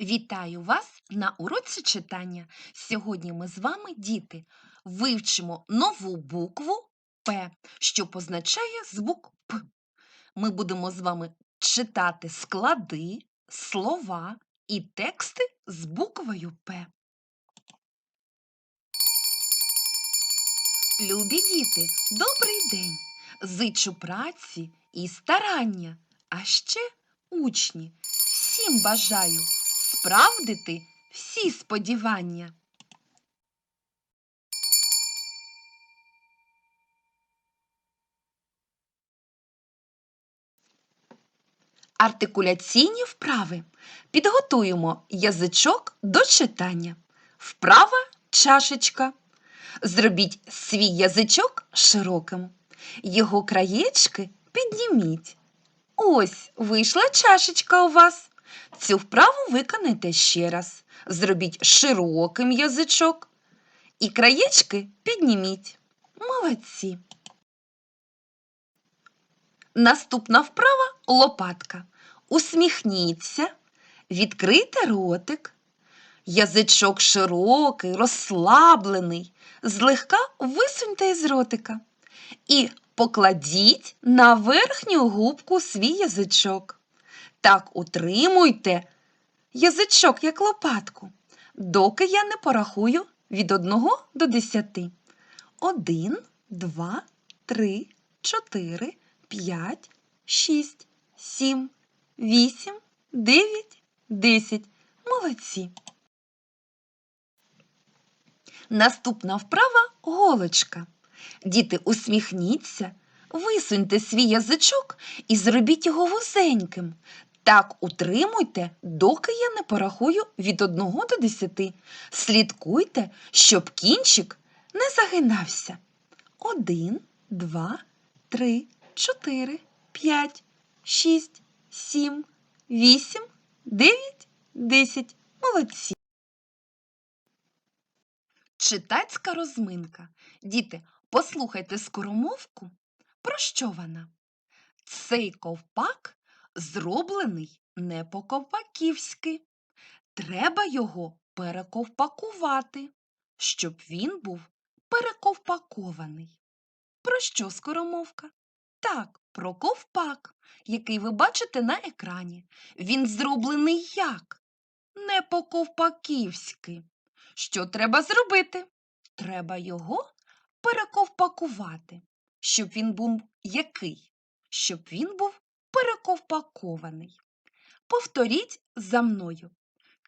Вітаю вас на уроці читання. Сьогодні ми з вами, діти, вивчимо нову букву П, що позначає звук П. Ми будемо з вами читати склади, слова і тексти з буквою П. Любі діти, добрий день! Зичу праці і старання, а ще учні. Всім бажаю справдити всі сподівання. Артикуляційні вправи. Підготуємо язичок до читання. Вправа чашечка. Зробіть свій язичок широким. Його краєчки підніміть. Ось вийшла чашечка у вас. Цю вправу виконайте ще раз. Зробіть широким язичок і краєчки підніміть. Молодці. Наступна вправа лопатка. Усміхніться, відкрийте ротик. Язичок широкий, розслаблений, злегка висуньте із ротика і покладіть на верхню губку свій язичок. Так утримуйте язичок як лопатку, доки я не порахую від 1 до 10. 1, 2, 3, 4, 5, 6, 7, 8, 9, 10. Молодці. Наступна вправа голочка. Діти, усміхніться, висуньте свій язичок і зробіть його вузеньким. Так утримуйте, доки я не порахую від 1 до 10. Слідкуйте, щоб кінчик не загинався. 1, 2, 3, 4, 5, 6, 7, 8, 9, 10. Молодці. Читацька розминка. Діти, послухайте скоромовку. Про що вона? Цей ковпак зроблений не по-ковпаківськи. Треба його перековпакувати, щоб він був перековпакований. Про що скоромовка? Так, про ковпак, який ви бачите на екрані. Він зроблений як? Не по-ковпаківськи. Що треба зробити? Треба його перековпакувати, щоб він був який? Щоб він був перековпакований. Повторіть за мною.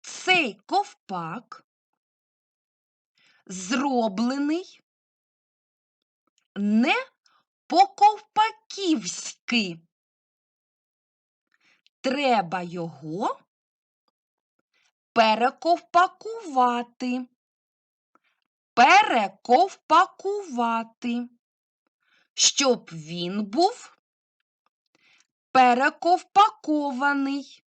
Цей ковпак зроблений не по-ковпаківськи. Треба його перековпакувати. Перековпакувати, щоб він був перековпакований.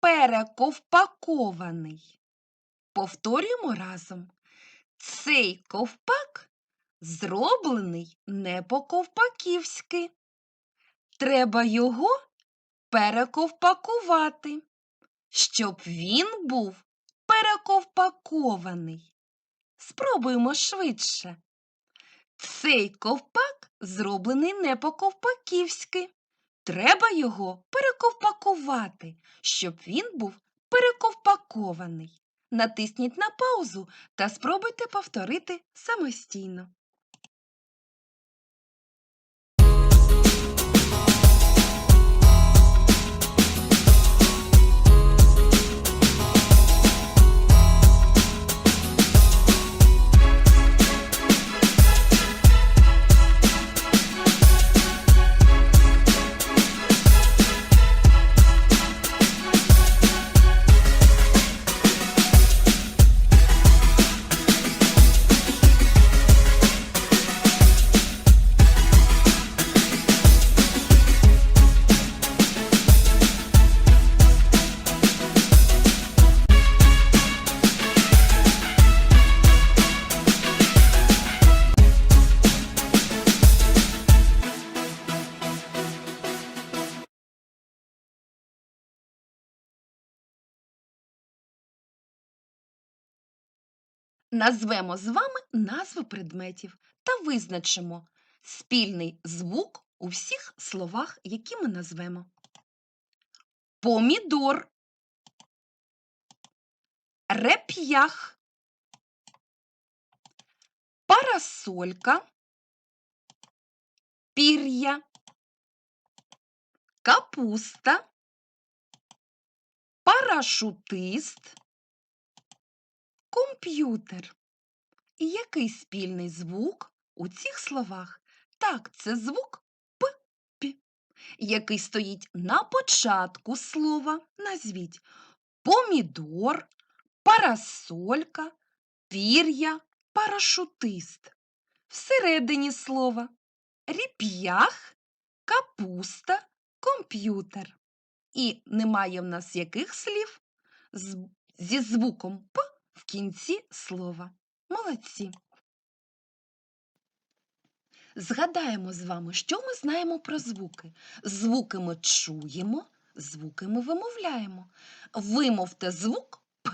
Перековпакований. Повторюємо разом. Цей ковпак зроблений не по-ковпаківськи. Треба його перековпакувати, щоб він був перековпакований. Спробуємо швидше. Цей ковпак зроблений не по-ковпаківськи. Треба його перековпакувати, щоб він був перековпакований. Натисніть на паузу та спробуйте повторити самостійно. Назвемо з вами назви предметів та визначимо спільний звук у всіх словах, які ми назвемо. Помідор, реп'ях, парасолька, пір'я, капуста, парашутист, комп'ютер. І який спільний звук у цих словах? Так, це звук П, П, який стоїть на початку слова. Назвіть помідор, парасолька, пір'я, парашутист. Всередині слова ріп'ях, капуста, комп'ютер. І немає в нас яких слів з- зі звуком П в кінці слова. Молодці. Згадаємо з вами, що ми знаємо про звуки. Звуки ми чуємо, звуки ми вимовляємо. Вимовте звук П,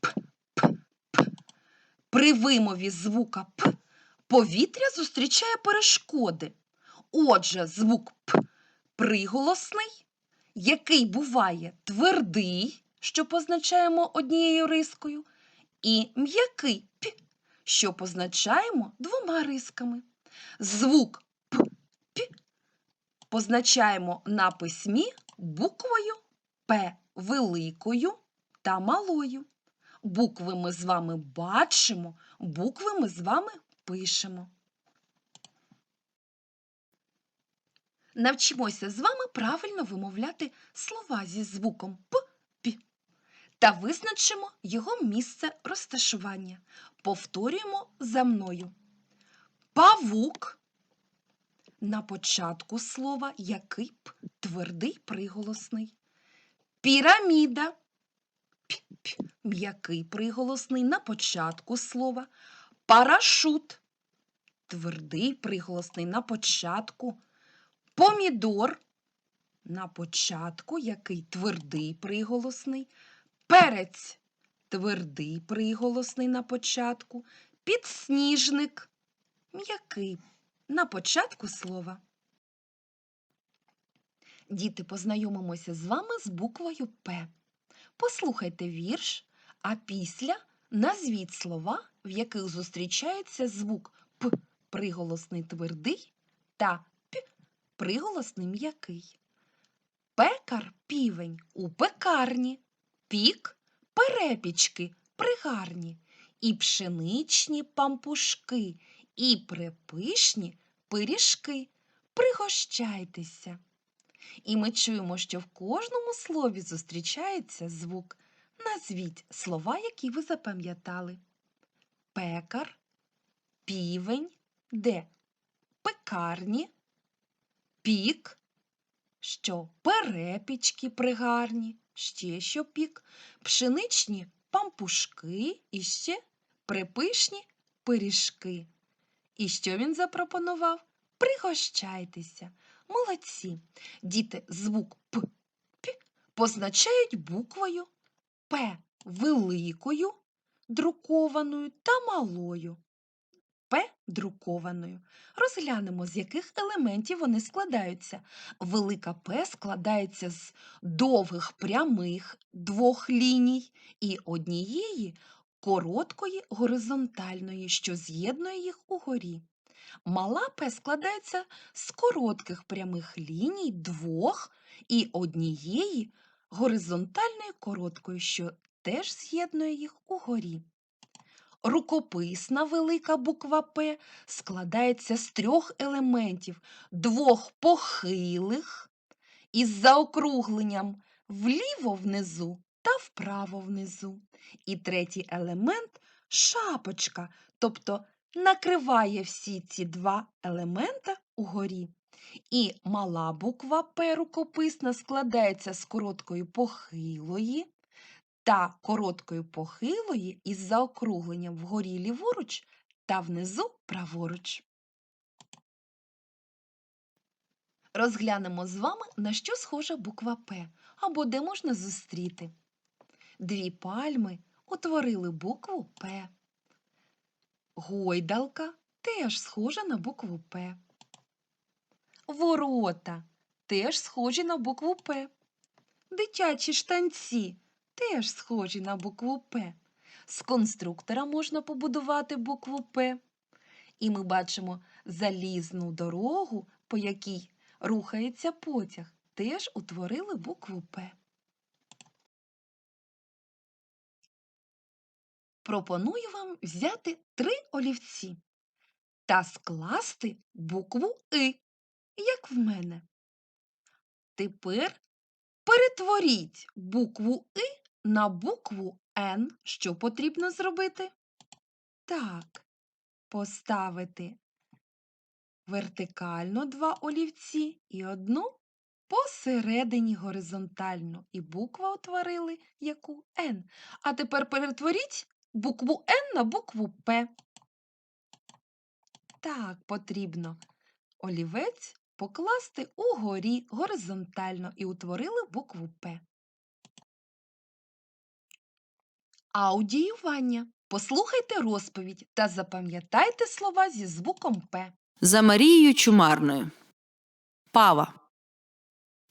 П, П, П. При вимові звука П повітря зустрічає перешкоди. Отже, звук П приголосний, який буває твердий, що позначаємо однією рискою, і м'який П, що позначаємо двома рисками. Звук П, П позначаємо на письмі буквою П великою та малою. Букви ми з вами бачимо, букви ми з вами пишемо. Навчимося з вами правильно вимовляти слова зі звуком П, та визначимо його місце розташування. Повторюємо за мною. Павук на початку слова який П твердий приголосний. Піраміда м'який приголосний на початку слова. Парашут твердий приголосний на початку. Помідор на початку, який твердий приголосний. Перець твердий приголосний на початку. Підсніжник м'який на початку слова. Діти, познайомимося з вами з буквою П. Послухайте вірш, а після назвіть слова, в яких зустрічається звук П приголосний твердий та П приголосний м'який. Пекар півень у пекарні, пік перепічки пригарні, і пшеничні пампушки, і припишні пиріжки. Пригощайтеся. І ми чуємо, що в кожному слові зустрічається звук. Назвіть слова, які ви запам'ятали. Пекар, півень, де пекарні, пік, що перепічки пригарні, ще що пік, пшеничні пампушки і ще припишні пиріжки. І що він запропонував? Пригощайтеся. Молодці. Діти звук П, П позначають буквою П великою, друкованою та малою. Друкованою. Розглянемо, з яких елементів вони складаються. Велика П складається з довгих прямих двох ліній і однієї короткої горизонтальної, що з'єднує їх угорі. Мала П складається з коротких прямих ліній двох і однієї горизонтальної короткої, що теж з'єднує їх угорі. Рукописна велика буква П складається з трьох елементів двох похилих із заокругленням вліво внизу та вправо внизу. І третій елемент шапочка, тобто накриває всі ці два елемента угорі. І мала буква П рукописна складається з короткої похилої та короткої похилої із заокругленням вгорі ліворуч та внизу праворуч. Розглянемо з вами, на що схожа буква П або де можна зустріти. Дві пальми утворили букву П. Гойдалка теж схожа на букву П. Ворота теж схожі на букву П. Дитячі штанці теж схожі на букву П. З конструктора можна побудувати букву П. І ми бачимо залізну дорогу, по якій рухається потяг, теж утворили букву П. Пропоную вам взяти три олівці та скласти букву И, як в мене. Тепер перетворіть букву И на букву Н. Що потрібно зробити? Так, поставити вертикально два олівці і одну посередині горизонтально. І буква утворили яку Н. А тепер перетворіть букву Н на букву П. Так, потрібно олівець покласти угорі горизонтально і утворили букву П. Аудіювання. Послухайте розповідь та запам'ятайте слова зі звуком П. За Марією Чумарною. Пава.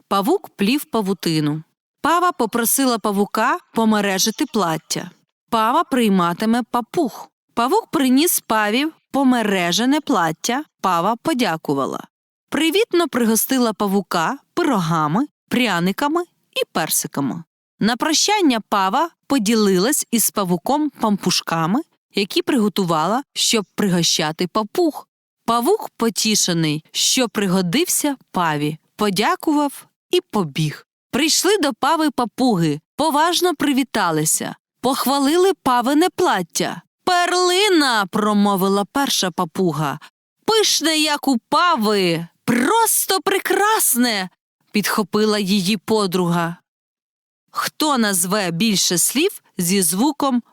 Павук плів павутину. Пава попросила павука помережити плаття. Пава прийматиме папух. Павук приніс паві помережене плаття. Пава подякувала. Привітно пригостила павука пирогами, пряниками і персиками. На прощання пава поділилась із павуком пампушками, які приготувала, щоб пригощати папух. Павук, потішений, що пригодився паві, подякував і побіг. Прийшли до пави папуги, поважно привіталися, похвалили павине плаття. Перлина, промовила перша папуга. Пишне, як у пави, просто прекрасне, підхопила її подруга. Хто назве більше слів зі звуком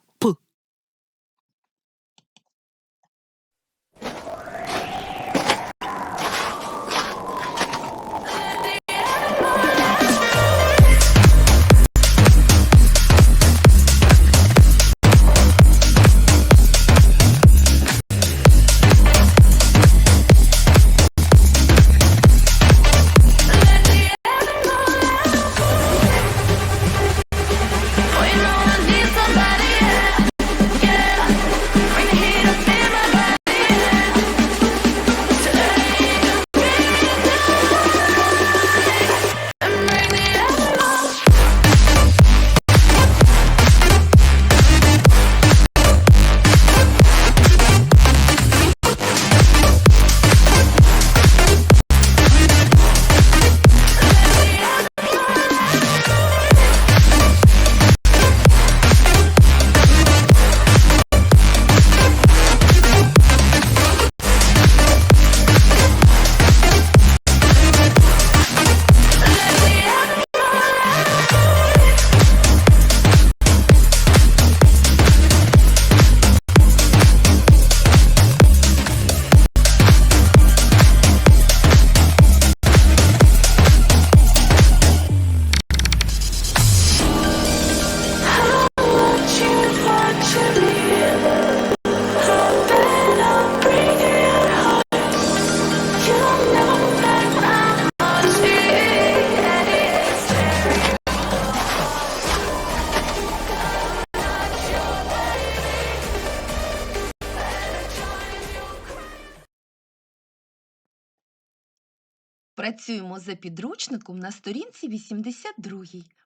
Працюємо за підручником на сторінці 82.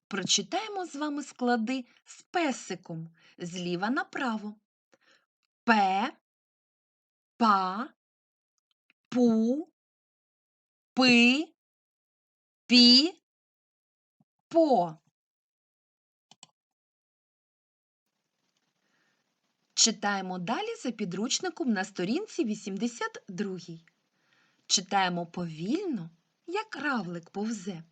Прочитаємо з вами склади з песиком зліва направо. П, па, пу, пи, пі, по. Читаємо далі за підручником на сторінці 82. Читаємо повільно, як равлик повзе.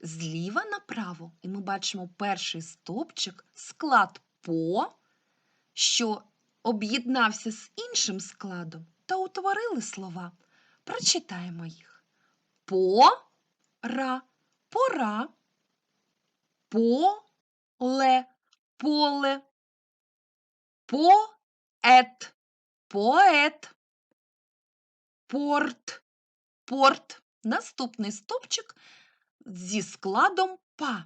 Зліва направо, і ми бачимо перший стовпчик, склад по, що об'єднався з іншим складом та утворили слова. Прочитаємо їх. Пора, пора, поле, поле, поет, поет, порт, порт. Наступний стовпчик зі складом па.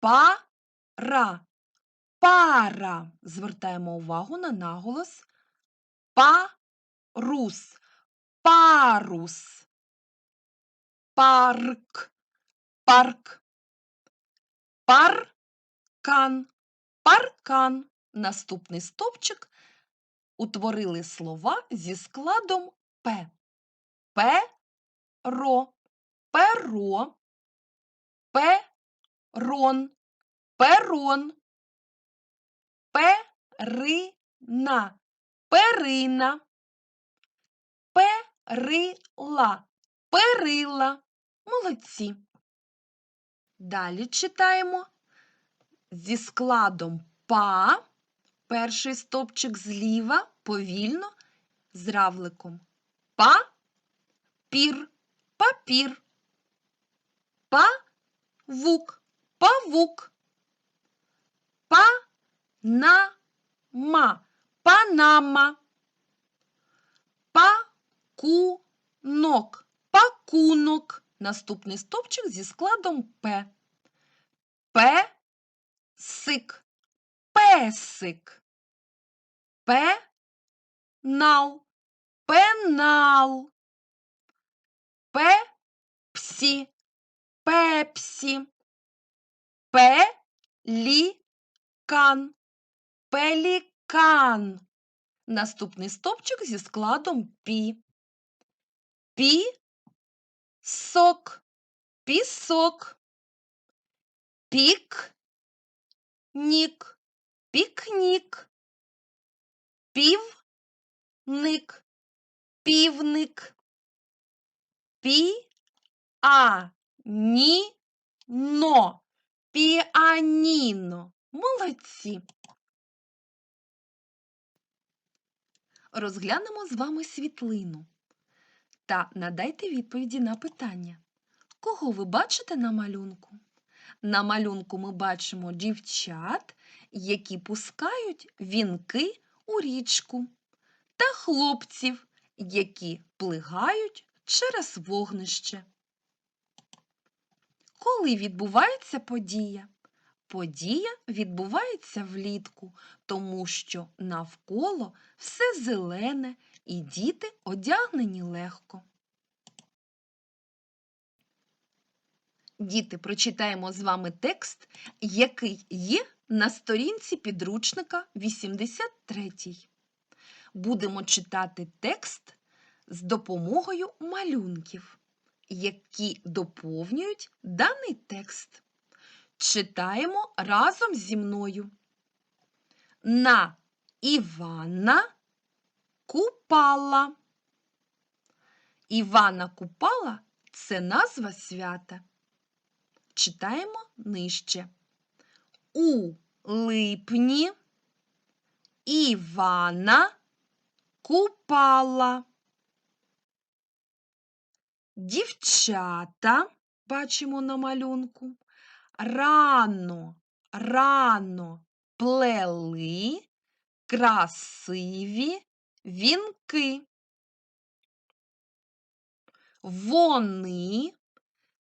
Пара. Пара. Звертаємо увагу на наголос. Парус. Парус. Парк. Парк. Паркан. Паркан. Наступний стовпчик утворили слова зі складом П. Перо. Перо. Перон. Перон. Перина. Перина. Перила. Перила. Молодці. Далі читаємо зі складом па. Перший стовпчик зліва повільно з равликом. Папір. Папір. Павук. Павук. Панама. Панама. Пакунок. Пакунок. Наступний стовпчик зі складом П. Песик. Песик. Пенал. Пенал. Пепсі. Пепсі. Пелікан. Пелікан. Наступний стовпчик зі складом пі. Пісок. Пісок. Пік. Нік. Пікнік. Півник. Півник. Пі-а-ні-но. Піаніно. Молодці. Розглянемо з вами світлину та надайте відповіді на питання. Кого ви бачите на малюнку? На малюнку ми бачимо дівчат, які пускають вінки у річку, та хлопців, які плигають через вогнище. Коли відбувається подія? Подія відбувається влітку, тому що навколо все зелене і діти одягнені легко. Діти, прочитаємо з вами текст, який є на сторінці підручника 83. Будемо читати текст з допомогою малюнків, які доповнюють даний текст. Читаємо разом зі мною. На Івана Купала. Івана Купала це назва свята. Читаємо нижче. У липні Івана Купала. Дівчата, бачимо на малюнку, рано, рано плели красиві вінки. Вони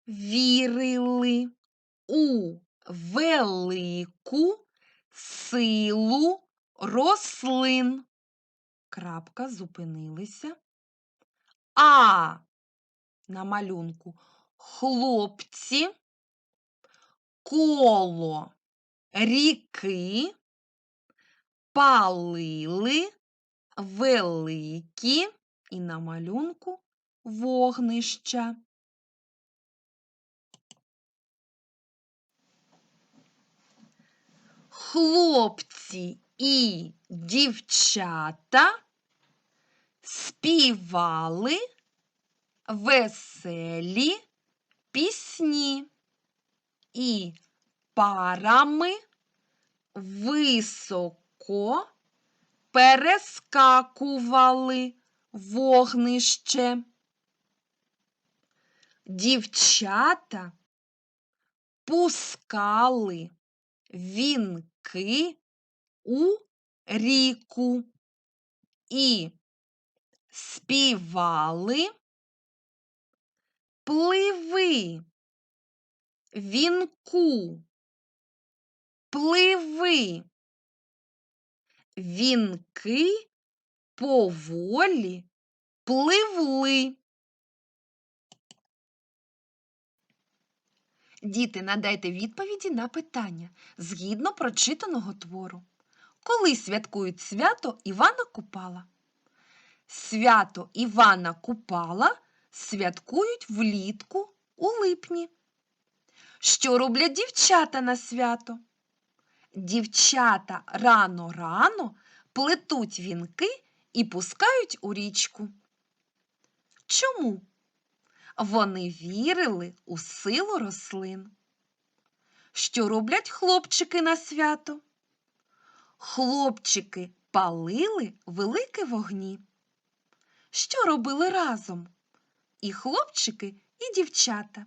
вірили у велику силу рослин. Крапка зупинилися. А на малюнку хлопці коло ріки палили великі і на малюнку вогнища. Хлопці і дівчата співали веселі пісні і парами високо перескакували вогнище. Дівчата пускали вінки у ріку. і співали. Пливи, вінку, пливи, вінки поволі пливли. Діти, надайте відповіді на питання згідно прочитаного твору. Коли святкують свято Івана Купала? Свято Івана Купала святкують влітку у липні. Що роблять дівчата на свято? Дівчата рано-рано плетуть вінки і пускають у річку. Чому? Вони вірили у силу рослин. Що роблять хлопчики на свято? Хлопчики палили великі вогні. Що робили разом? І хлопчики, і дівчата.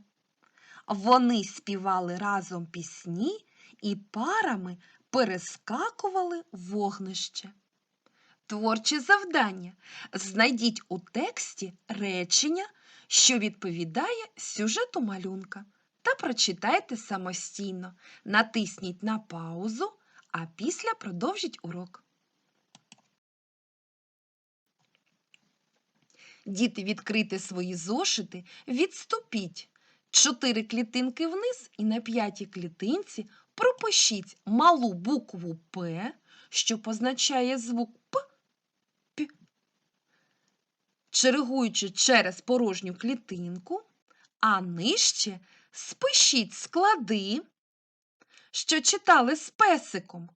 Вони співали разом пісні і парами перескакували вогнище. Творче завдання. Знайдіть у тексті речення, що відповідає сюжету малюнка, та прочитайте самостійно. Натисніть на паузу, а після продовжіть урок. Діти, відкрийте свої зошити, відступіть чотири клітинки вниз і на п'ятій клітинці пропишіть малу букву П, що позначає звук П, П. Чергуючи через порожню клітинку, а нижче спишіть склади, що читали з песиком.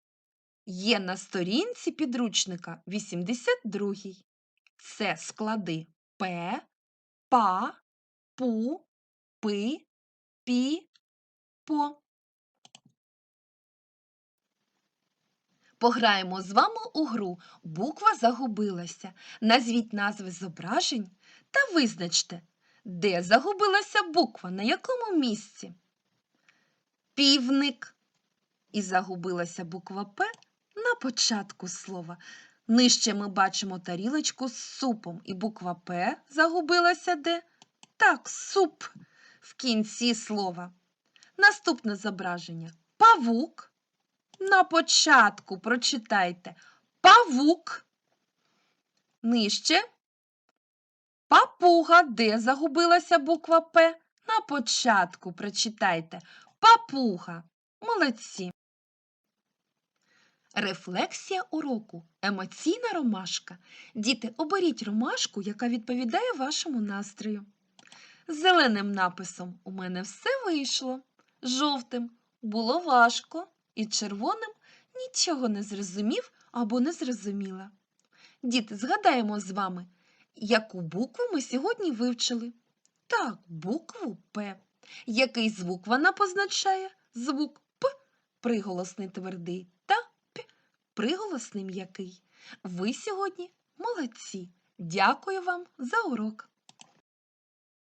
Є на сторінці підручника 82. Це склади П, Па, Пу, Пи, Пі, По. Пограємо з вами у гру Буква загубилася. Назвіть назви зображень та визначте, де загубилася буква, на якому місці. Півник. І загубилася буква П на початку слова. Нижче ми бачимо тарілочку з супом, і буква П загубилася де? Так, суп в кінці слова. Наступне зображення. Павук. На початку прочитайте павук. Нижче. Папуга, де загубилася буква П? На початку прочитайте папуга. Молодці. Рефлексія уроку. Емоційна ромашка. Діти, оберіть ромашку, яка відповідає вашому настрою. Зеленим написом у мене все вийшло. Жовтим було важко. І червоним нічого не зрозумів або не зрозуміла. Діти, згадаємо з вами, яку букву ми сьогодні вивчили. Так, букву П. Який звук вона позначає? Звук П приголосний твердий приголосний м'який. Ви сьогодні молодці. Дякую вам за урок.